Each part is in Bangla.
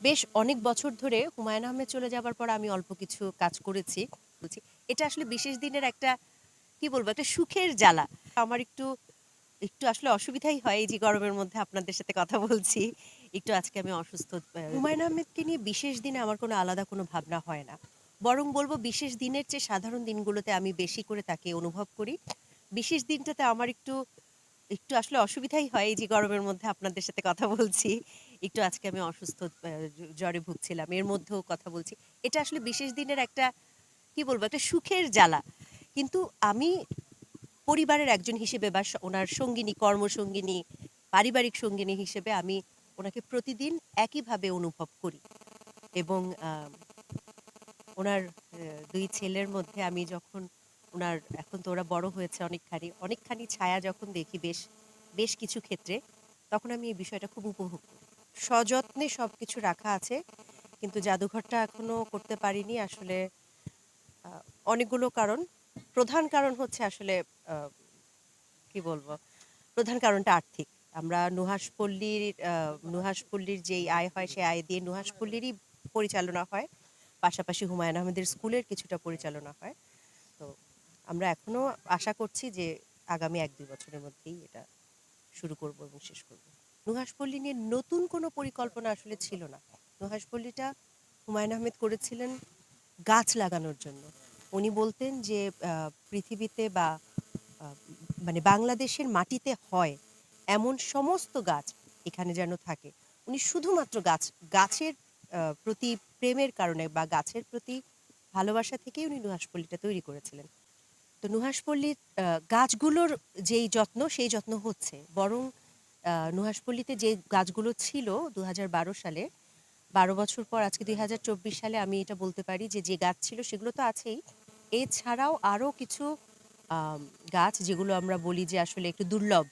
বেশ অনেক বছর ধরে হুমায়ুন আহমেদ চলে যাবার পর আমি অল্প কিছু কাজ করেছি এটা আসলে বিশেষ দিনের একটা, কি বলব, একটা সুখের জ্বালা। আমার একটু একটু আসলে অসুবিধাই হয় এই যে গরমের মধ্যে আপনাদের সাথে কথা বলছি, একটু আজকে আমি অসুস্থ হুমায়ুন আহমেদকে নিয়ে বিশেষ দিনে আমার কোনো আলাদা কোনো ভাবনা হয় না। বরং বলব বিশেষ দিনের চেয়ে সাধারণ দিনগুলোতে আমি বেশি করে তাকে অনুভব করি। বিশেষ দিনটাতে আমার একটু একটু আসলে অসুবিধাই হয় এই যে গরমের মধ্যে আপনাদের সাথে কথা বলছি। একটু আজকে আমি অসুস্থ জ্বরে ভুগছিলাম, এর মধ্যেও কথা বলছি। এটা আসলে বিশেষ দিনের একটা, কি বলব, একটা সুখের জ্বালা। কিন্তু আমি পরিবারের একজন হিসেবে বা ওনার সঙ্গিনী, কর্মসঙ্গিনী, পারিবারিক সঙ্গিনী হিসেবে আমি ওনাকে প্রতিদিন একইভাবে অনুভব করি। এবং ওনার দুই ছেলের মধ্যে আমি যখন ওনার, এখন তো ওরা বড় হয়েছে অনেকখানি অনেকখানি ছায়া যখন দেখি বেশ বেশ কিছু ক্ষেত্রে, তখন আমি এই বিষয়টা খুব উপভোগ করি। সযত্নে সব কিছু রাখা আছে, কিন্তু জাদুঘরটা এখনও করতে পারিনি আসলে অনেকগুলো কারণ। প্রধান কারণ হচ্ছে আসলে কি বলব, প্রধান কারণটা আর্থিক। আমরা নুহাসপল্লীর নুহাসপল্লীর যেই আয় হয়, সেই আয় দিয়ে নুহাসপল্লীরই পরিচালনা হয়। পাশাপাশি হুমায়ুন আহমেদের স্কুলের কিছুটা পরিচালনা হয়। তো আমরা এখনও আশা করছি যে আগামী এক দুই বছরের মধ্যেই এটা শুরু করব এবং শেষ করব। নুহাসপল্লী নিয়ে নতুন কোনো পরিকল্পনা আসলে ছিল না। নুহাসপল্লীটা হুমায়ুন আহমেদ করেছিলেন গাছ লাগানোর জন্য। উনি বলতেন যে পৃথিবীতে বা মানে বাংলাদেশের মাটিতে হয় এমন সমস্ত গাছ এখানে যেন থাকে। উনি শুধুমাত্র গাছ, গাছের প্রতি প্রেমের কারণে বা গাছের প্রতি ভালোবাসা থেকেই উনি নুহাসপল্লীটা তৈরি করেছিলেন। তো নুহাসপল্লীর গাছগুলোর যেই যত্ন, সেই যত্ন হচ্ছে। বরং নুহাসপল্লীতে যে গাছগুলো ছিল দুই হাজার বারো সালে, বারো বছর পর আজকে দুই হাজার চব্বিশ সালে আমি এটা বলতে পারি যে যে গাছ ছিল সেগুলো তো আছেই। এছাড়াও আরও কিছু গাছ যেগুলো আমরা বলি যে আসলে একটু দুর্লভ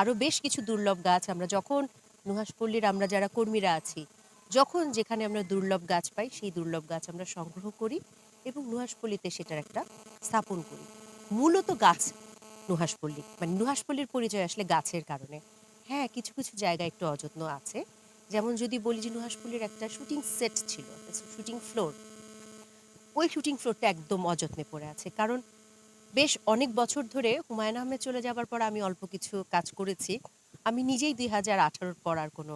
আরও বেশ কিছু দুর্লভ গাছ আমরা যখন নুহাসপল্লীর আমরা যারা কর্মীরা আছি, যখন যেখানে আমরা দুর্লভ গাছ পাই সেই দুর্লভ গাছ আমরা সংগ্রহ করি এবং নুহাসপল্লীতে সেটার একটা স্থাপন করি। মূলত গাছ নুহাসপল্লী মানে নুহাসপল্লির পরিচয় আসলে গাছের কারণে। হ্যাঁ কিছু কিছু জায়গা একটু অযত্ন আছে। যেমন যদি বলি যে নুহাসপল্লীর একটা শুটিং সেট ছিল শুটিং ফ্লোর ওই শুটিং ফ্লোরটা একদম অযত্নে পড়ে আছে। কারণ বেশ অনেক বছর ধরে হুমায়ুন আহমেদ চলে যাবার পর আমি অল্প কিছু কাজ করেছি। আমি নিজেই দুই হাজার আঠারোর পর আর কোনো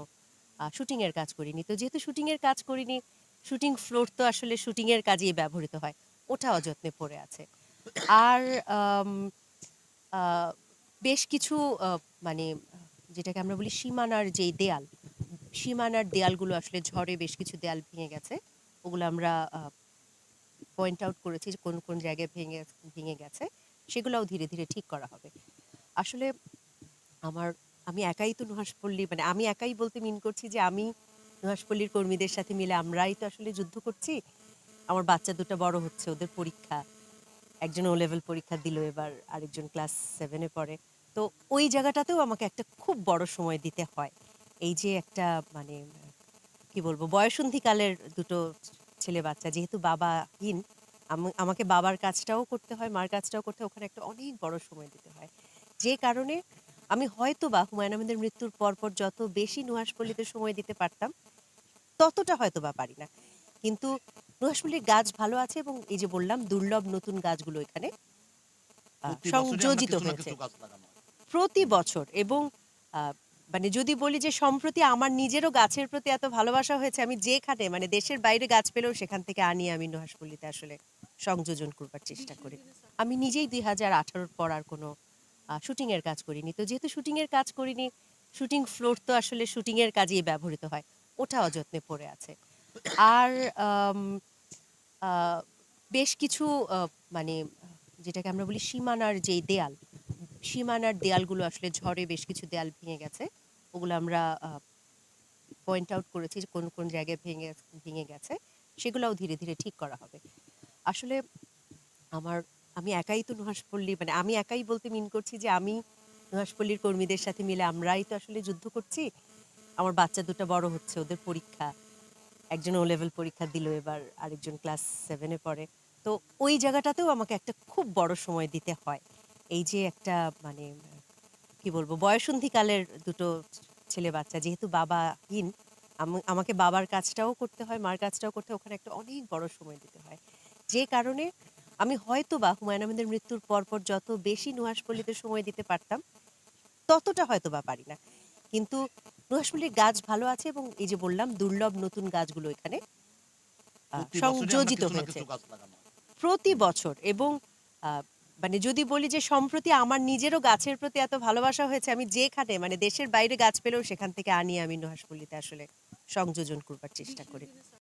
শুটিংয়ের কাজ করিনি। তো যেহেতু শুটিংয়ের কাজ করিনি শুটিং ফ্লোর তো আসলে শুটিংয়ের কাজেই ব্যবহৃত হয়। ওটা অযত্নে পড়ে আছে। আর বেশ কিছু মানে যেটাকে আমরা বলি সীমানার যেই দেয়াল, সীমানার দেয়ালগুলো আসলে ঝড়ে বেশ কিছু দেয়াল ভেঙে গেছে। ওগুলো আমরা পয়েন্ট আউট করেছি কোন কোন জায়গায় ভেঙে ভেঙে গেছে, সেগুলোও ধীরে ধীরে ঠিক করা হবে। আসলে আমার, আমি একাই তো নুহাসপল্লী মানে আমি একাই বলতে মিন করছি যে আমি নুহাসপল্লীর কর্মীদের সাথে মিলে আমরাই তো আসলে যুদ্ধ করছি। আমার বাচ্চা দুটো বড় হচ্ছে, ওদের পরীক্ষা, একজন ও লেভেল পরীক্ষা দিল এবার, আরেকজন ক্লাস সেভেনে পড়ে। তো ওই জায়গাটাতেও আমাকে একটা খুব বড় সময় দিতে হয়। এই যে একটা মানে কি বলব বয়সন্ধিকালের দুটো ছেলে বাচ্চা যেহেতু বাবাহীন আম- আমাকে বাবার কাজটাও করতে হয় মার কাজটাও করতে হয় ওখানে একটা অনেক বড় সময় দিতে হয়। যে কারণে আমি হয়তো বা হুমায়ুন আহমেদের মৃত্যুর পরপর যত বেশি নুহাসপল্লীতে সময় দিতে পারতাম ততটা হয়তো বা পারি না। কিন্তু নুহাসপল্লীর গাছ ভালো আছে এবং এই যে বললাম দুর্লভ নতুন গাছগুলো এখানে সংযোজিত হয়েছে। প্রতি বছর এবং মানে যদি বলি যে সম্প্রতি আমার নিজেরও গাছের প্রতি এত ভালোবাসা হয়েছে, আমি যেখানে মানে দেশের বাইরে গাছ পেলেও সেখান থেকে আনি আমি নুহাসপল্লীতে আসলে সংযোজন করবার চেষ্টা করি। আমি নিজেই দুই হাজার আঠারোর পর আর কোনো শুটিংয়ের কাজ করিনি। তো যেহেতু শুটিংয়ের কাজ করিনি, শুটিং ফ্লোর তো আসলে শুটিংয়ের কাজেই ব্যবহৃত হয়, ওটা অযত্নে পড়ে আছে। আর বেশ কিছু মানে যেটাকে আমরা বলি সীমানার যেই দেয়াল সীমানার দেয়ালগুলো আসলে ঝড়ে বেশ কিছু দেয়াল ভেঙে গেছে। ওগুলো আমরা পয়েন্ট আউট করেছি যে কোন কোন জায়গায় ভেঙে ভেঙে গেছে। সেগুলোও ধীরে ধীরে ঠিক করা হবে। আসলে আমার, আমি একাই তো নুহাসপল্লী মানে আমি একাই বলতে মিন করছি যে আমি নুহাসপল্লীর কর্মীদের সাথে মিলে আমরাই তো আসলে যুদ্ধ করছি। আমার বাচ্চা দুটো বড় হচ্ছে, ওদের পরীক্ষা, একজন ও লেভেল পরীক্ষা দিল এবার, আরেকজন ক্লাস সেভেনে পড়ে। তো ওই জায়গাটাতেও আমাকে একটা খুব বড় সময় দিতে হয়। এই যে একটা মানে কি বলব বয়সন্ধিকালের দুটো ছেলে বাচ্চা যেহেতু বাবাহীন আম- আমাকে বাবার কাজটাও করতে হয় মার কাজটাও করতে হয় ওখানে একটা অনেক বড় সময় দিতে হয়। যে কারণে আমি হয়তো বা হুমায়ুন আহমেদের মৃত্যুর পরপর যত বেশি নুহাসপল্লিতে সময় দিতে পারতাম ততটা হয়তো বা পারি না। কিন্তু নুহাসপল্লির গাছ ভালো আছে এবং এই যে বললাম দুর্লভ নতুন গাছগুলো এখানে সংযোজিত হয়েছে। হয়। প্রতি বছর এবং আহ, মানে যদি বলি যে সম্প্রতি আমার নিজেরও গাছের প্রতি এত ভালোবাসা হয়েছে, আমি যেখানে মানে দেশের বাইরে গাছ পেলেও সেখান থেকে আনি আমি নুহাসপল্লিতে আসলে সংযোজন করবার চেষ্টা করি।